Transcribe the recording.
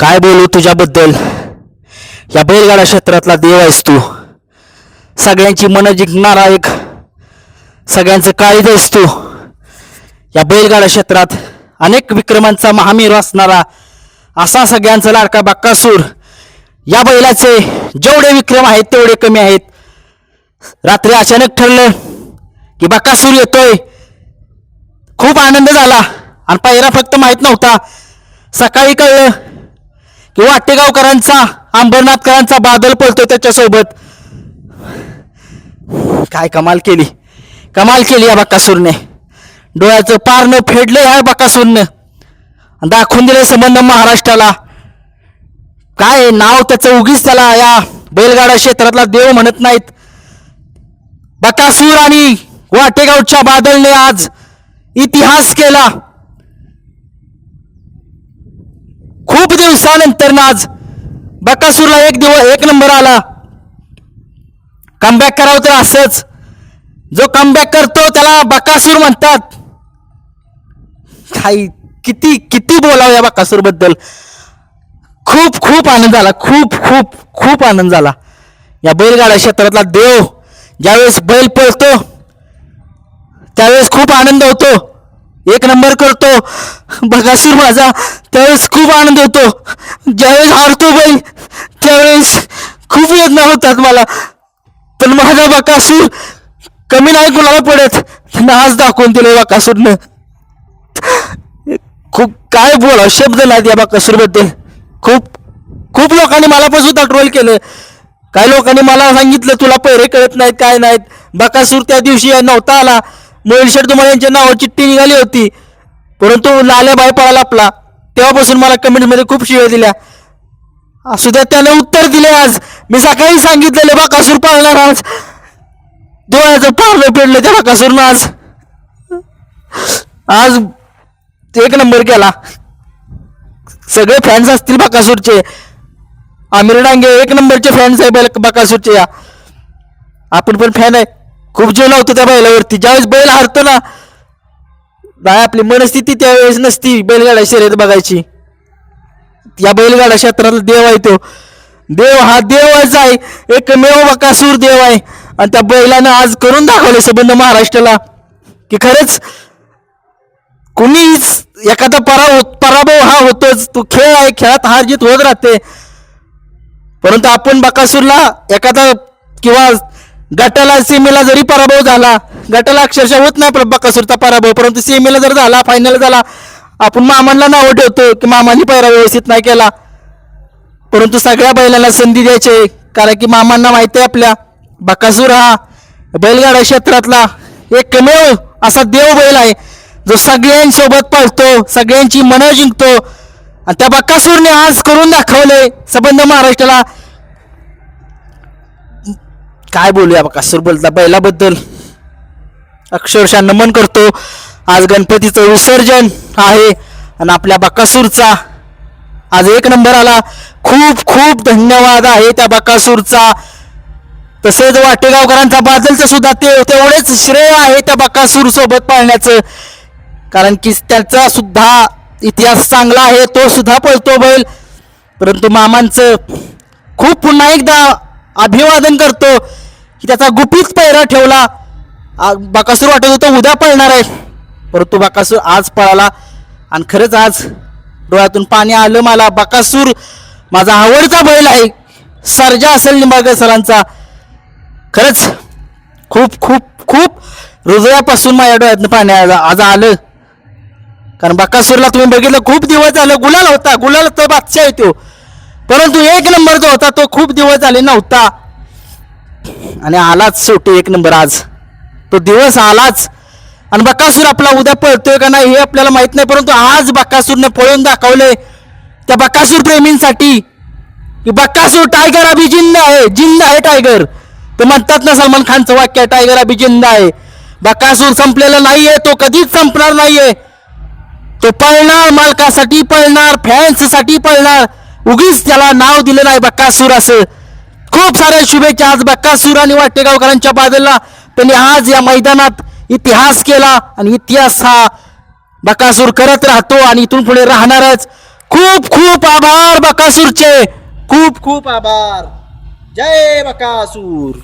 काय बोलू तुझ्याबद्दल? या बैलगाडा क्षेत्रातला देव आहेस तू. सगळ्यांची मनं जिंकणारा एक सगळ्यांचं काळीज आहेस तू. या बैलगाडा क्षेत्रात अनेक विक्रमांचा महामीर असणारा असा सगळ्यांचा लाडका बाक्कासूर या बैलाचे जेवढे विक्रम आहेत तेवढे कमी आहेत. रात्री अचानक ठरलं की बाक्कासूर येतोय. खूप आनंद झाला. आणि पायरा फक्त माहीत नव्हता. सकाळी कळलं की वाटेगावकरांचा अंबरनाथकरांचा बादल पळतो त्याच्यासोबत. काय कमाल केली. कमाल केली या बकासूरने. डोळ्याचं पारनं फेडलं या बकासूरनं. दाखवून दिले संबंध महाराष्ट्राला. काय नाव त्याचं उगीच त्याला या बैलगाडा क्षेत्रातला देव म्हणत नाहीत. बकासूर आणि वाटेगावच्या बादलने आज इतिहास केला. खूप दिवसानंतर आज बकासूरला एक दिवस एक नंबर आला. कमबॅक करावं तर असंच. जो कमबॅक करतो त्याला बकासूर म्हणतात. काही किती किती बोलावं या बकासूरबद्दल खूप खूप आनंद झाला. खूप खूप खूप आनंद झाला. या बैलगाडा क्षेत्रातला देव ज्यावेळेस बैल पळतो त्यावेळेस खूप आनंद होतो. एक नंबर करतो. बघासूर माझा. त्यावेळेस खूप आनंद होतो. ज्यावेळेस हारतो बैल त्यावेळेस खूप वेदना होतात मला. पण माझा बकासूर कमी नाही कुणाला पडत. त्यांना आज दाखवून दिलं बकासूरनं खूप काय बोला शब्द नाहीत या बकासूरबद्दल खूप खूप लोकांनी मला पण सुद्धा ट्रोल केलं. काही लोकांनी मला सांगितलं तुला पैरे कळत नाहीत काय नाहीत. बकासूर त्या दिवशी नव्हता आला. मोहिलशेठ तुम्हाला यांच्या नावावर चिठ्ठी निघाली होती. परंतु लाल्या बाय पळाला आपला. तेव्हापासून मला कमेंटमध्ये खूप शिव्या दिल्या. असू द्या त्याने उत्तर दिले आज. मी सकाळी सांगितलेलं बाकासूर पाळणार आज. डोळ्याचं पारलं पेडलं त्या बाकासूरनं आज. आज एक नंबर केला. सगळे फॅन्स असतील बाकासूरचे. आमिर डांगे एक नंबरचे फॅन्स आहे बैल बकासूरचे या. आपण पण फॅन आहे. खूप जीव लावतो त्या बैलावरती. ज्यावेळेस बैल हारतो ना बाय आपली मनस्थिती त्यावेळेस नसती बैलगाडा शर्यत बघायची. या बैलगाडा क्षेत्रातला देव आहे तो. देव हा देवच आहे. एकमेव बकासूर देव आहे. आणि त्या बैलानं आज करून दाखवले संबंध महाराष्ट्राला की खरंच कुणीच एखादा परा पराभव हा होतोच. तो खेळ आहे खेळात हार जीत होत राहते. परंतु आपण बकासूरला एखादा किंवा गटाला सीमेला जरी पराभव झाला गटाला अक्षरशः होत नाही बकासूरचा पराभव परंतु सेमीला जर झाला फायनल झाला आपण मामांना नावं ठेवतो की मामांनी पैरा व्यवस्थित नाही केला. परंतु सगळ्या बैलांना संधी द्यायची कारण की मामांना माहिती आहे आपल्या बकासूर हा बैलगाडा क्षेत्रातला एकमेव असा देव बैल आहे जो सगळ्यांसोबत पळतो सगळ्यांची मनं जिंकतो. आणि त्या बकासूरने आज करून दाखवले संबंध महाराष्ट्राला काय बोलूया बकासूर बोलता बैलाबद्दल. अक्षरशः नमन करतो. आज गणपतीचं विसर्जन आहे आणि आपल्या बकासूरचा आज एक नंबर आला. खूप खूप धन्यवाद आहे त्या बकासूरचा. तसेच वाटेगावकरांचा बादलचं सुद्धा ते तेवढेच श्रेय आहे त्या बकासूर सोबत पाळण्याचं. कारण की त्याचा सुद्धा इतिहास चांगला आहे तो सुद्धा पळतो बैल. परंतु मामांचं खूप पुन्हा एकदा अभिवादन करतो. की त्याचा गुपित पैरा ठेवला. आ- वाटत होतं उद्या पळणार आहे. परंतु बाकासूर आज पळाला. आणि खरंच आज डोळ्यातून पाणी आलं मला. बाकासूर माझा आवडता बैल आहे. सर्जा असेल निंबाळकर सरांचा. खरंच खूप खूप खूप हृदयापासून माझ्या डोळ्यातनं पाणी आलं आज आलं. कारण बाकासूरला तुम्ही बघितलं खूप दिवस झालं गुलाल होता. गुलाल तो बादशाह येतो तो. परंतु एक नंबर जो होता तो खूप दिवस झाले नव्हता. आणि आलाच शेवटी एक नंबर आज. तो दिवस आलाच. आणि बकासूर आपला उद्या पळतोय का नाही हे आपल्याला माहीत नाही परंतु आज बकासूरने पळून दाखवले त्या बकासूर प्रेमींसाठी. की बकासूर टायगर अभि जिंद आहे जिंद आहे टायगर ते म्हणतात ना सलमान खानचं वाक्य टायगर अभि जिंद आहे. बकासूर संपलेला नाहीये तो कधीच संपणार नाहीये. तो पळणार मालकासाठी पळणार फॅन्ससाठी पळणार. उगीच त्याला नाव दिलं नाही बक्कासूर असं. खूप साऱ्या शुभेच्छा. आज बक्कासूर आणि वाटेगावकरांच्या बाजूला. त्यांनी आज या मैदानात इतिहास केला आणि इतिहास हा बकासूर करत राहतो आणि इथून पुढे राहणारच. खूप खूप आभार बकासूरचे खूप खूप आभार. जय बकासूर